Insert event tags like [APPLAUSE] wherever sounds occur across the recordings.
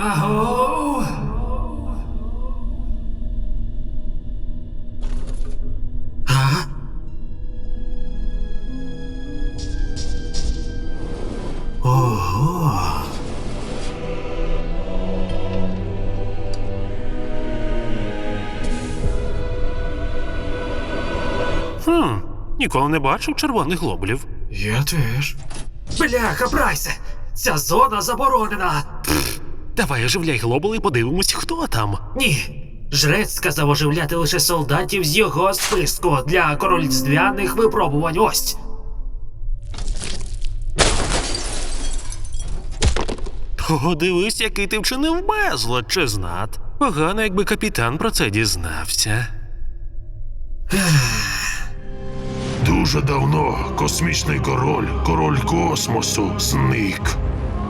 Аго. А? Ого. Хм, ніколи не бачив червоних глобулів. Я теж. Бляха, Брайсе! Ця зона заборонена! Давай оживляй глобули і подивимось, хто там. Ні. Жрець сказав оживляти лише солдатів з його списку для корольдзвяних випробувань. Ось. О, дивись, який ти вчинив безлад, чи знат. Погано, якби капітан про це дізнався. Дуже давно космічний король, король космосу, зник,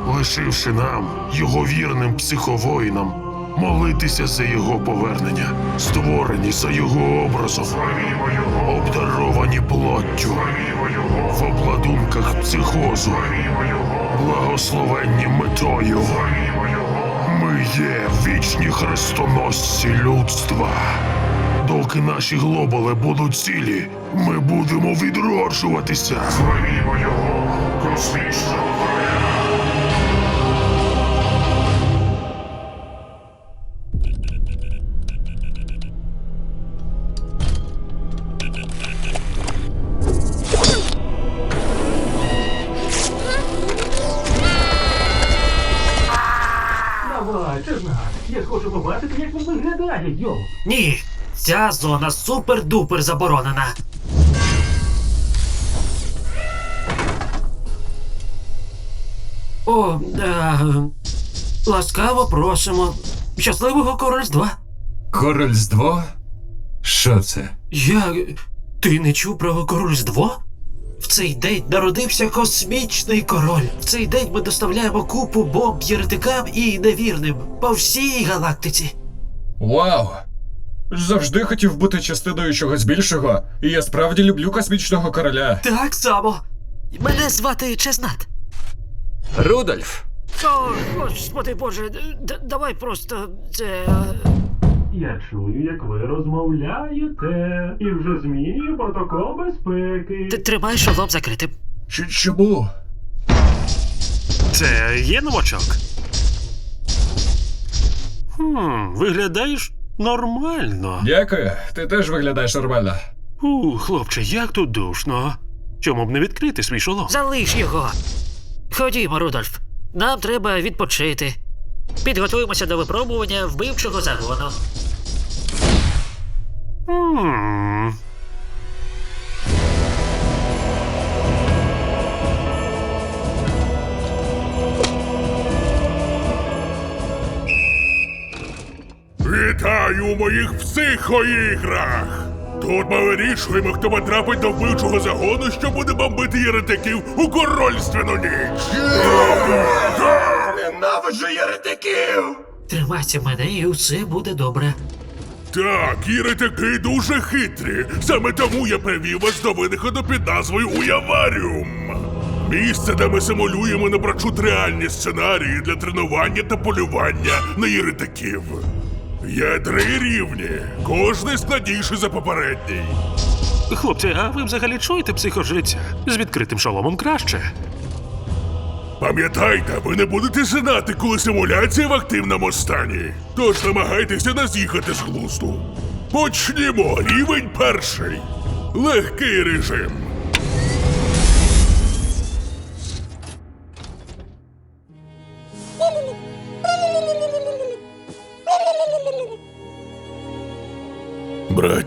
лишивши нам, його вірним психовоїнам, молитися за його повернення, створені за його образом, обдаровані плоттю, в обладунках психозу, благословенні метою. Ми є вічні хрестоносці людства. Доки наші глобали будуть цілі, ми будемо відроджуватися. Славімо його космічного Ні. Ця зона супер-дупер заборонена. О, е, ласкаво просимо. Щасливого корольства. Корольство? Що це? Я. Ти не чув про корольство? В цей день народився космічний король. В цей день ми доставляємо купу бомб єретикам і невірним по всій галактиці. Вау! Завжди хотів бути частиною чогось більшого, і я справді люблю космічного короля. Так само. Мене звати Чеснат. Рудольф! О, господи боже, д- давай просто це. Я чую, як ви розмовляєте, і вже змінюю протокол безпеки. Ти тримай шолом закритим. Ч- чому? Це є новачок? Хм, виглядаєш нормально. Дякую, ти теж виглядаєш нормально. У, хлопче, як тут душно. Чому б не відкрити свій шолом? Залиш його. Ходімо, Рудольф. Нам треба відпочити. Підготуємося до випробування вбивчого загону. Хм. Вітаю у моїх психоіграх! Тут ми вирішуємо, хто потрапить до вбивчого загону, що буде бомбити єретиків у корольственну ніч. Ненавиджу єретиків! Тримайся мене і все буде добре. Так, єретики дуже хитрі. Саме тому я привів вас до винаходу під назвою Уяваріум. Місце, де ми симулюємо напрочуд реальні сценарії для тренування та полювання на єретиків. Є три рівні, кожний складніший за попередній. Хлопці, а ви взагалі чуєте психожриця? З відкритим шоломом краще. Пам'ятайте, ви не будете знати, коли симуляція в активному стані. Тож намагайтеся не з'їхати з глузду. Почнімо рівень перший. Легкий режим.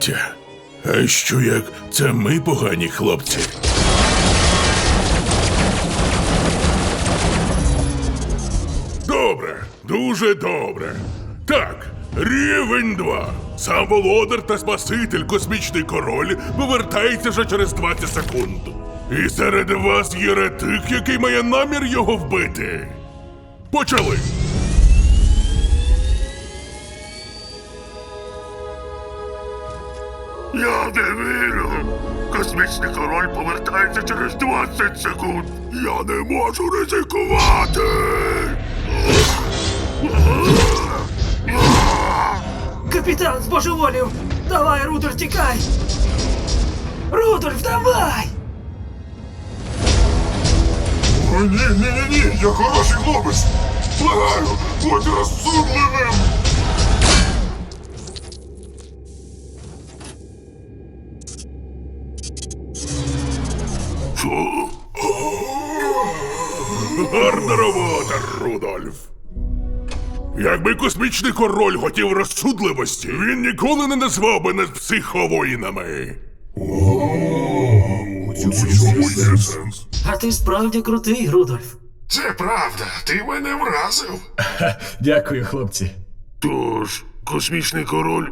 Браття, а що як це ми погані хлопці? Добре, дуже добре. Так, рівень 2. Сам володар та спаситель, космічний король, повертається вже через 20 секунд. І серед вас є ретик, який має намір його вбити. Почали. Я не вірю. Космічний король повертається через 20 секунд. Я не можу ризикувати. Капітан збожеволів! Давай, Рудольф, тікай! Рудольф, давай! О, ні, ні, ні, ні, я хороший хлопець. Благаю, будь розсудливим. Якби космічний король хотів розсудливості, він ніколи не назвав би нас психовоїнами. У цьому є сенс. А ти справді крутий, Рудольф. Це правда, ти мене вразив. Дякую, хлопці. Тож, космічний король,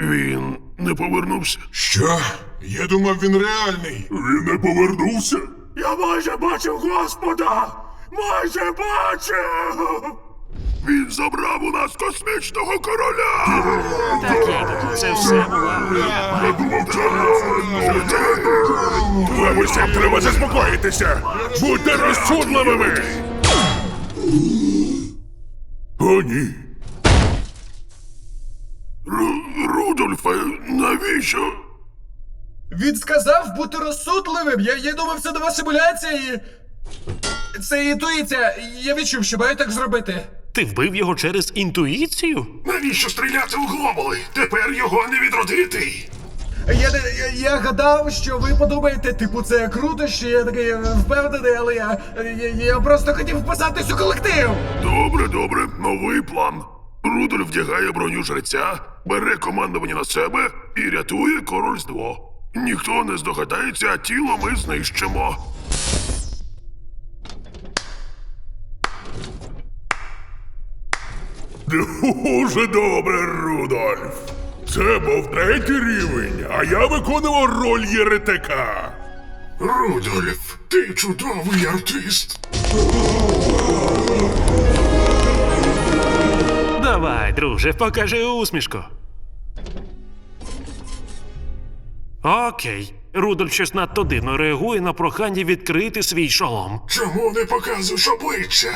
він не повернувся. Що? Я думав, він реальний. Він не повернувся? Я майже бачив Господа! Майже бачив! Він забрав у нас космічного короля! Так це все була. Я думав, це усім треба заспокоїтися! Будьте розсудливими! О, ні. Рудольфе, навіщо? Він сказав бути розсудливим. Я, я думав, це нова симуляція і. Це інтуїція. Я відчув, що маю так зробити. Ти вбив його через інтуїцію? Навіщо стріляти у глобули? Тепер його не відродити. Я, я, я гадав, що ви подумаєте, типу, це круто, що я такий е, впевнений, але я, я, я просто хотів вписатись у колектив. Добре, добре, новий план. Рудольф вдягає броню жреця, бере командування на себе і рятує корольство. Ніхто не здогадається, а тіло ми знищимо. Дуже добре, Рудольф. Це був третій рівень, а я виконував роль єретика. Рудольф, ти чудовий артист. Давай, друже, покажи усмішку. Окей. Рудольф щось надто дивно реагує на прохання відкрити свій шолом. Чому не показуєш обличчя?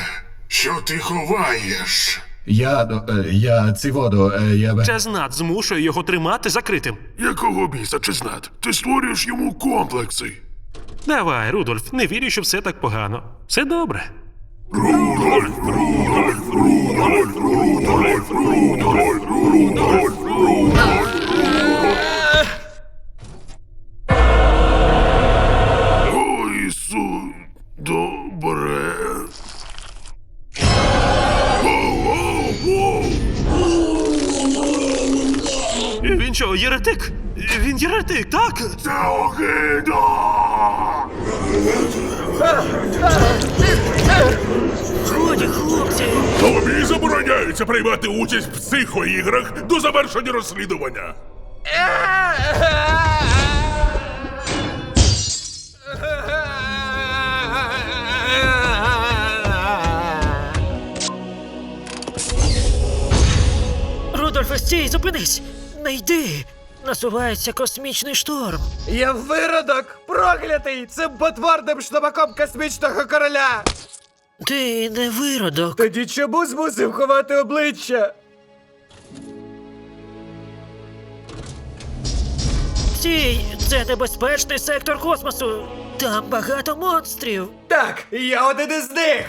Що ти ховаєш? Я. е, я ці воду, е, я. Чезнат змушує його тримати закритим. Якого біса, Чеснат? Ти створюєш йому комплекси. Давай, Рудольф, не вірю, що все так погано. Все добре. Рудольф, Рудольф, Рудольф, Рудольф, Рудольф, Рудольф, Рудольф. Ой, су, добре. Він що, єретик? Він єретик, так? Це огидо! Годі, хлопці! Тобі забороняється приймати участь в психоіграх до завершення розслідування. Рудольфе, стій, зупинись! Не йди! Насувається космічний шторм. Я виродок! Проклятий! Цим потворним шнобаком космічного короля! Ти не виродок. Тоді чому змусив ховати обличчя? Стій! Це небезпечний сектор космосу. Там багато монстрів. Так, я один із них!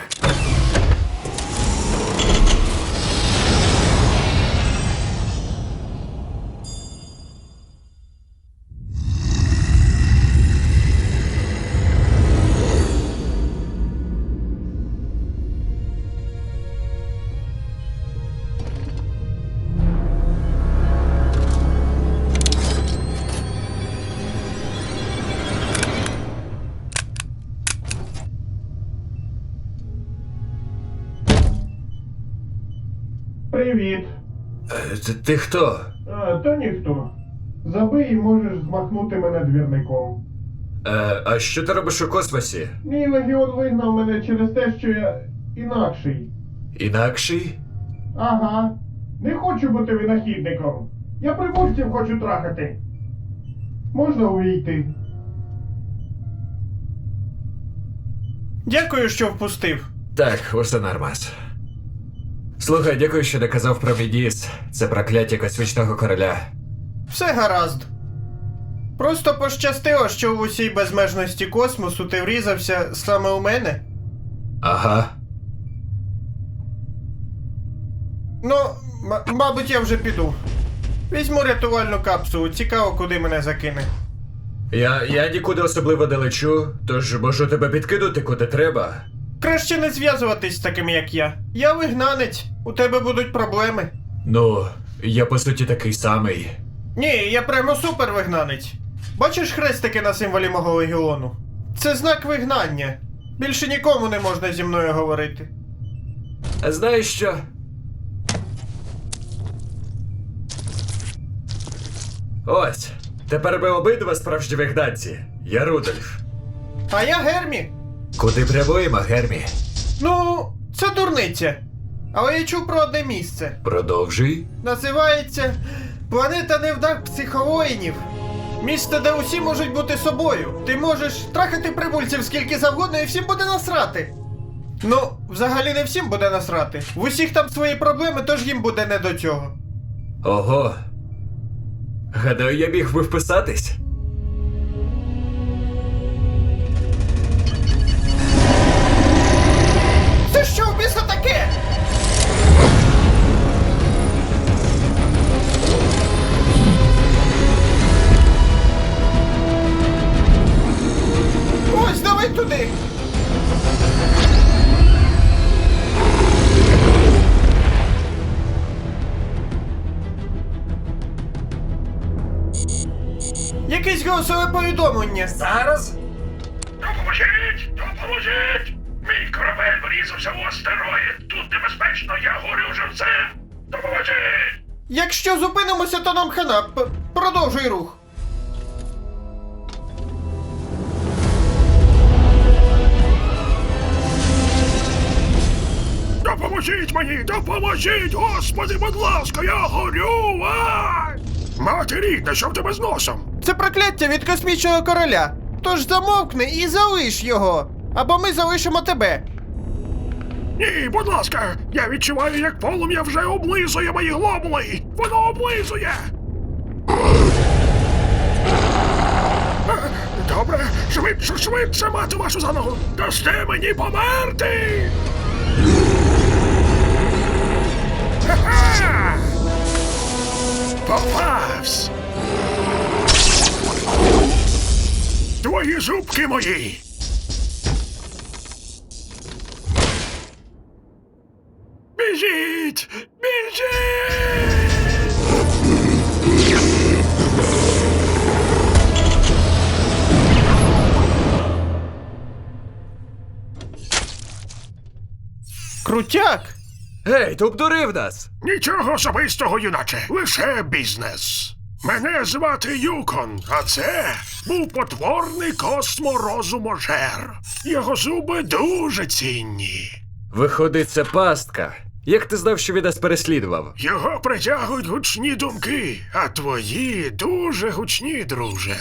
Ти, ти хто? А, та ніхто. Забий і можеш змахнути мене двірником. Е, а що ти робиш у космосі? Мій легіон вигнав мене через те, що я інакший. Інакший? Ага. Не хочу бути винахідником. Я прибульців хочу трахати. Можна увійти. Дякую, що впустив. Так, усе нормас. Слухай, дякую, що доказав про Мідіс. Це прокляття космічного короля. Все гаразд. Просто пощастило, що в усій безмежності космосу ти врізався саме у мене. Ага. Ну, м- мабуть, я вже піду. Візьму рятувальну капсулу, цікаво, куди мене закине. Я, я нікуди особливо не лечу, тож можу тебе підкинути куди треба. Краще не зв'язуватись з таким, як я. Я вигнанець, у тебе будуть проблеми. Ну, я по суті такий самий. Ні, я прямо супер вигнанець. Бачиш хрестики на символі мого легіону? Це знак вигнання. Більше нікому не можна зі мною говорити. А знаєш що? Ось. Тепер ми обидва справжні вигнанці. Я Рудольф. А я Гермі. Куди прямуємо, Гермі? Ну, це дурниця. Але я чув про одне місце. Продовжуй. Називається Планета невдах психовоїнів. Місце, де усі можуть бути собою. Ти можеш трахати прибульців скільки завгодно і всім буде насрати. Ну, взагалі не всім буде насрати. В усіх там свої проблеми, тож їм буде не до цього. Ого. Гадаю, я міг би вписатись. Це що в біса таке? Ось, давай туди. Якесь голосове повідомлення. Зараз? Допоможіть! Допоможіть! Корабель врізався в астероїд! Тут небезпечно, я горю вже все! Допоможіть! Якщо зупинимося, то нам хана. П- Продовжуй рух. Допоможіть мені! Допоможіть! Господи, будь ласка, я горю! Ай! Мати рідна, що в тебе з носом? Це прокляття від космічного короля. Тож замовкни і залиш його. Або ми залишимо тебе. Ні, будь ласка, я відчуваю, як полум'я вже облизує мої глобули! Воно облизує! Добре, швидше, швидше, мати вашу за ногу! Дасте мені померти! Ха-ха! Попавсь! Твої зубки мої! Біжіть! Біжіть! Крутяк! Гей, ти обдурив нас! Нічого особистого, юначе, лише бізнес. Мене звати Юкон, а це був потворний косморозуможер. Його зуби дуже цінні. Виходить, це пастка. Як ти знав, що він нас переслідував? Його притягують гучні думки, а твої дуже гучні, друже.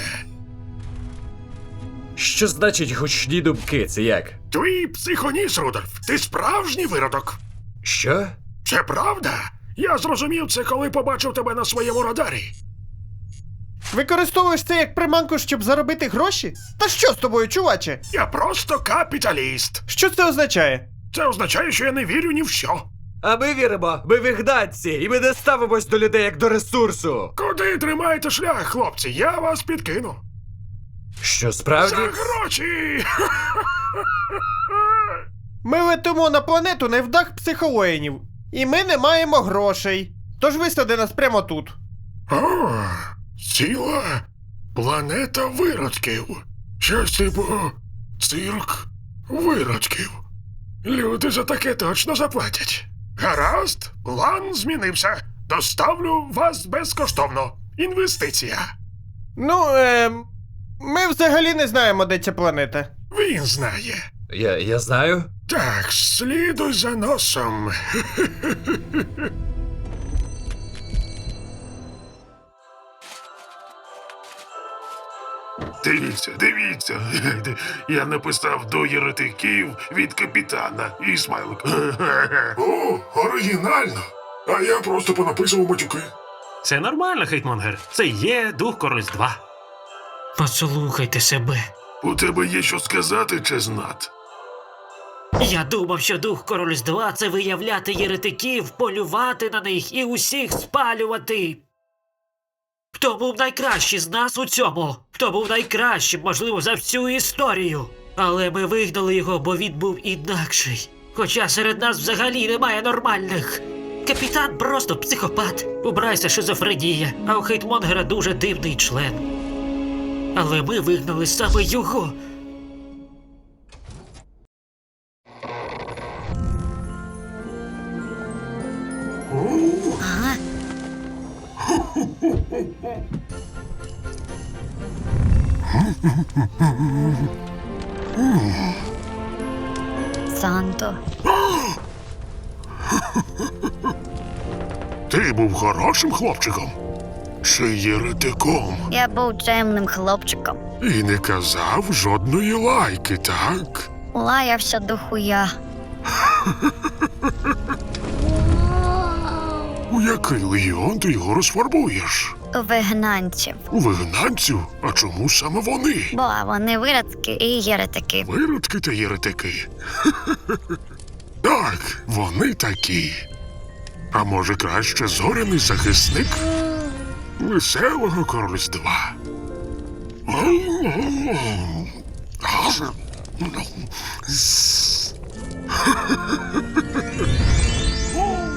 Що значить гучні думки? Це як? Твій психоніс, Рудольф, ти справжній виродок. Що? Це правда? Я зрозумів це, коли побачив тебе на своєму радарі. Використовуєш це як приманку, щоб заробити гроші? Та що з тобою, чуваче? Я просто капіталіст. Що це означає? Це означає, що я не вірю ні в що. А ми віримо, ми вигнанці, і ми не ставимось до людей як до ресурсу. Куди тримаєте шлях, хлопці? Я вас підкину. Що справді? За гроші! [LAUGHS] Ми летимо на планету невдах психовоїнів. І ми не маємо грошей. Тож висади нас прямо тут. О, ціла планета виродків. Щось типу цирк виродків. Люди за таке точно заплатять. Гаразд, план змінився. Доставлю вас безкоштовно. Інвестиція. Ну, е, Ми взагалі не знаємо, де ця планета. Він знає. Я, я знаю. Так, слідуй за носом. [LAUGHS] Дивіться, дивіться. [LAUGHS] Я написав до єретиків від капітана і смайлик. [LAUGHS] О, оригінально. А я просто понаписував матюки. Це нормально, Хейтмонгер. Це є дух корольства. Послухайте себе. У тебе є що сказати, Чезнат? Я думав, що дух корольства це виявляти єретиків, полювати на них і усіх спалювати. Хто був найкращий з нас у цьому? Хто був найкращим, можливо, за всю історію? Але ми вигнали його, бо він був інакший. Хоча серед нас взагалі немає нормальних. Капітан просто психопат. У Брайса шизофренія, а у Хейтмонгера дуже дивний член. Але ми вигнали саме його. Санто. Ти був хорошим хлопчиком? Чи єретиком? Я був чемним хлопчиком. І не казав жодної лайки, так? Лаявся до хуя. У який легіон ти його розфарбуєш? Вигнанців. У вигнанців? А чому саме вони? Бо вони виродки і єретики. Виродки та єретики. [LAUGHS] Так, вони такі. А може краще зоряний захисник? Веселого корольства.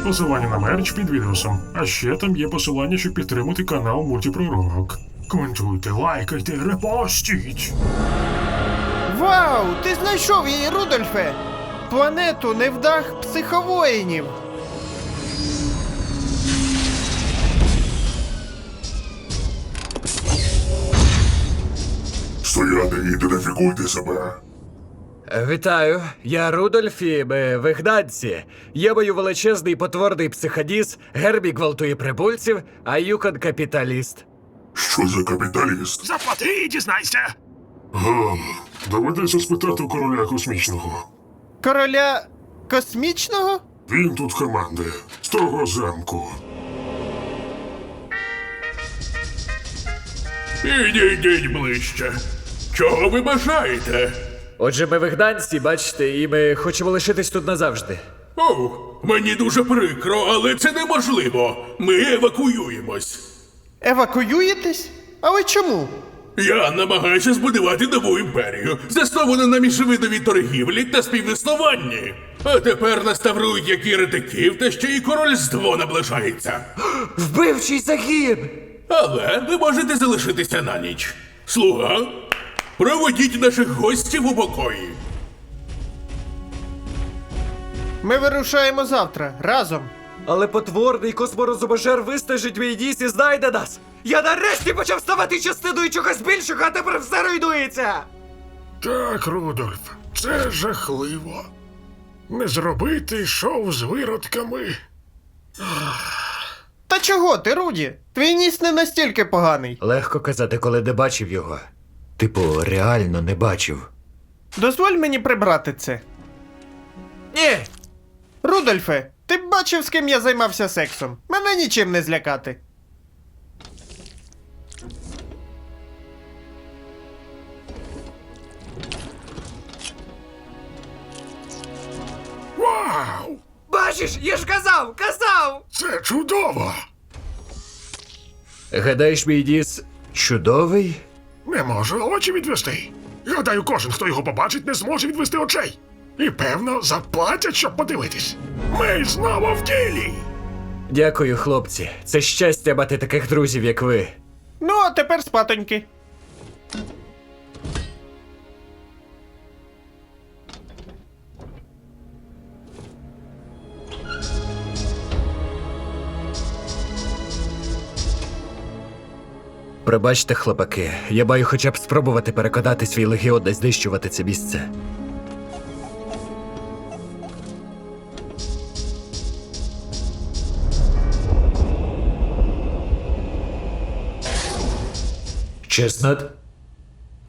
Посилання на мерч під відеосом. А ще там є посилання, щоб підтримати канал Мультипророк. Коментуйте, лайкайте, репостіть. Вау! Ти знайшов її, Рудольфе! Планету невдах психовоїнів! Стояти, ідентифікуйте себе. Вітаю, я Рудольф і ми вигнанці. Я маю величезний потворний психодіс, Гербі гвалтує прибульців, а Юкон капіталіст. Що за капіталіст? Заплати і дізнайся. Га, доведеться спитати у короля космічного. Короля космічного? Він тут команди з того замку. Підійдіть ближче. Чого ви бажаєте? Отже, ми вигнанці, бачите, і ми хочемо лишитись тут назавжди. О, мені дуже прикро, але це неможливо. Ми евакуюємось. Евакуюєтесь? Але чому? Я намагаюся збудувати нову імперію, засновану на міжвидовій торгівлі та співіснуванні. А тепер наставрують як єретиків, та ще й корольство наближається. Вбивчий загін! Але ви можете залишитися на ніч. Слуга, проведіть наших гостів у покої. Ми вирушаємо завтра разом. Але потворний косморозуможер вистежить мій діс і знайде нас! Я нарешті почав ставати частиною чогось більшого, а тепер все руйнується! Так, Рудольф, це жахливо. Не зробити шоу з виродками. Та чого ти, Руді? Твій ніс не настільки поганий. Легко казати, коли не бачив його. Типу, реально не бачив. Дозволь мені прибрати це. Ні! Рудольфе, ти б бачив, з ким я займався сексом. Мене нічим не злякати. Вау! Бачиш, я ж казав, казав! Це чудово! Гадаєш, мій діс чудовий? Не можу очі відвести. Гадаю, кожен, хто його побачить, не зможе відвести очей. І певно, заплатять, щоб подивитись. Ми знову в ділі. Дякую, хлопці. Це щастя мати таких друзів, як ви. Ну, а тепер спатоньки. Пробачте, хлопаки, я маю хоча б спробувати переконати свій легіон не знищувати це місце. Чеснот?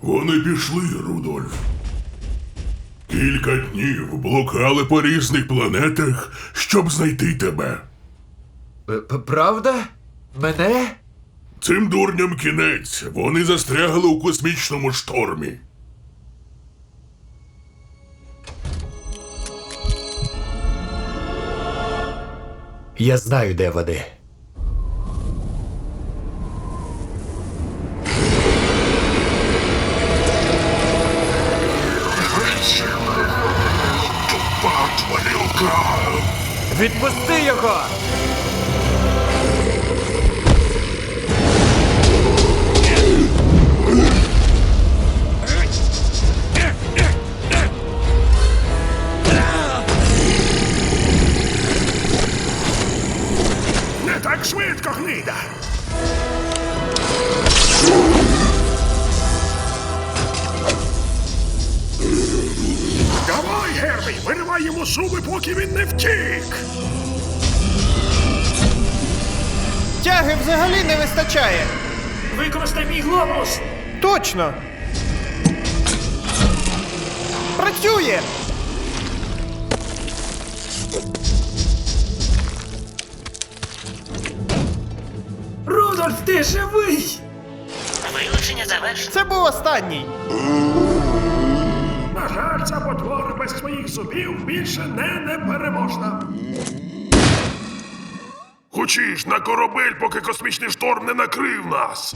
Вони пішли, Рудольф. Кілька днів блукали по різних планетах, щоб знайти тебе. П- Правда? Мене? Цим дурням кінець. Вони застрягли у космічному штормі. Я знаю, де вони. Відпусти його! Взагалі не вистачає. Використай мій глобус! Точно. Працює! Рудольф, ти живий! Вилучення завершено. Це був останній. На жаль, ця потвора без своїх зубів більше не непереможна. Хочеш на корабель, поки космічний шторм не накрив нас.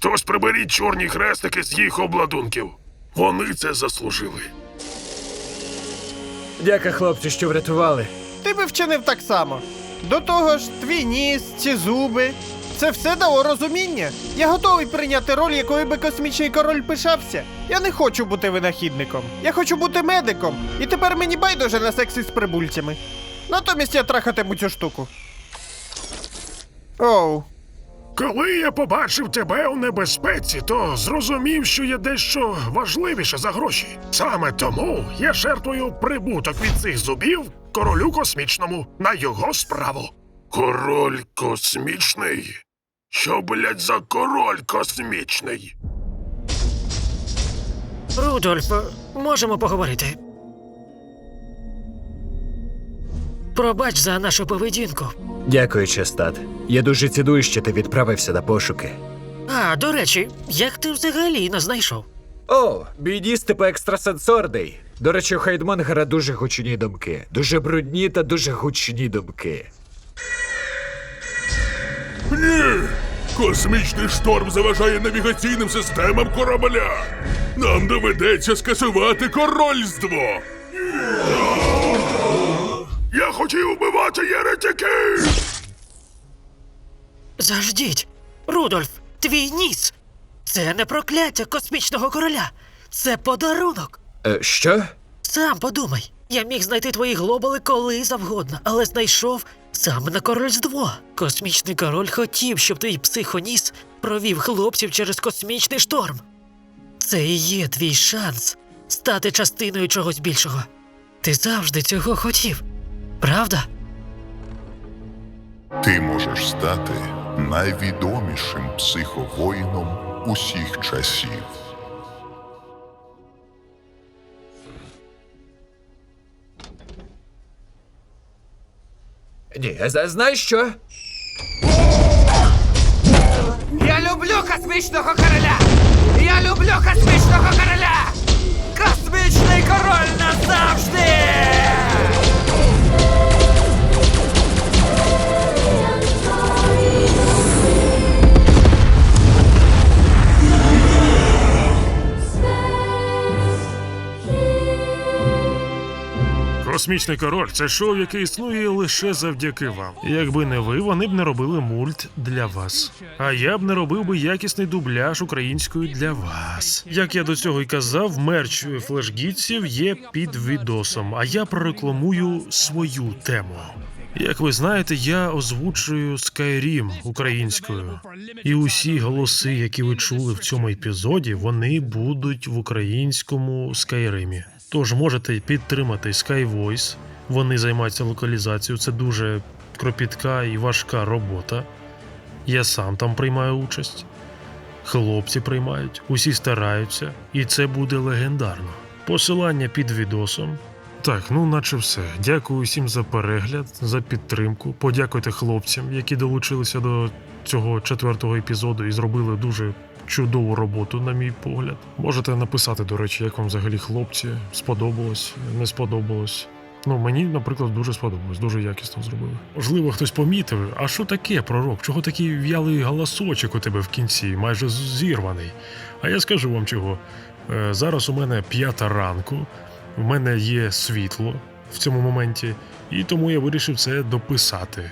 Тож приберіть чорні хрестики з їх обладунків. Вони це заслужили. Дяка, хлопці, що врятували. Ти би вчинив так само. До того ж, твій ніс, ці зуби. Це все дало розуміння. Я готовий прийняти роль, якою би космічний король пишався. Я не хочу бути винахідником. Я хочу бути медиком. І тепер мені байдуже на сексі з прибульцями. Натомість я трахатиму цю штуку. Оу. Коли я побачив тебе у небезпеці, то зрозумів, що є дещо важливіше за гроші. Саме тому я жертвую прибуток від цих зубів королю космічному на його справу. Король космічний? Що, блядь, за король космічний? Рудольф, можемо поговорити. Пробач за нашу поведінку. Дякую, Честат. Я дуже ціную, що ти відправився на пошуки. А, до речі, як ти взагалі нас знайшов? О, бійдіс типу екстрасенсорний. До речі, у Хайдмонгера дуже гучні думки. Дуже брудні та дуже гучні думки. Ні! Космічний шторм заважає навігаційним системам корабля. Нам доведеться скасувати корольство. Я хотів убивати єретиків! Заждіть! Рудольф, твій ніс! Це не прокляття космічного короля. Це подарунок. Е, що? Сам подумай. Я міг знайти твої глобали коли завгодно, але знайшов саме на корольство. Космічний король хотів, щоб твій психоніс провів хлопців через космічний шторм. Це і є твій шанс стати частиною чогось більшого. Ти завжди цього хотів, правда? Ти можеш стати найвідомішим психовоїном усіх часів. Ні, знаєш що? Я люблю космічного короля! Я люблю космічного короля! Космічний король назавжди! you Космічний король це шоу, яке існує лише завдяки вам. Якби не ви, вони б не робили мульт для вас. А я б не робив би якісний дубляж українською для вас. Як я до цього й казав, мерч флешгітців є під відосом, а я прорекламую свою тему. Як ви знаєте, я озвучую Skyrim українською, і усі голоси, які ви чули в цьому епізоді, вони будуть в українському Skyrim. Тож можете підтримати Skyvoice. Вони займаються локалізацією. Це дуже кропітка і важка робота. Я сам там приймаю участь. Хлопці приймають, усі стараються, і це буде легендарно. Посилання під відосом. Так, ну наче все. Дякую всім за перегляд, за підтримку. Подякуйте хлопцям, які долучилися до цього четвертого епізоду і зробили дуже чудову роботу, на мій погляд. Можете написати, до речі, як вам взагалі хлопці сподобалось, не сподобалось. Ну, мені, наприклад, дуже сподобалось, дуже якісно зробили. Можливо, хтось помітив, а що таке, пророк? Чого такий в'ялий голосочок у тебе в кінці, майже зірваний? А я скажу вам чого. Е, Зараз у мене п'ята ранку, в мене є світло в цьому моменті, і тому я вирішив це дописати.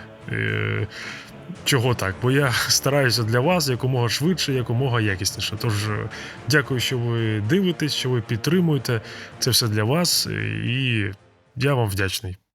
Чого так? Бо я стараюся для вас якомога швидше, якомога якісніше. Тож е, дякую, що ви дивитесь, що ви підтримуєте. Це все для вас, е, і я вам вдячний.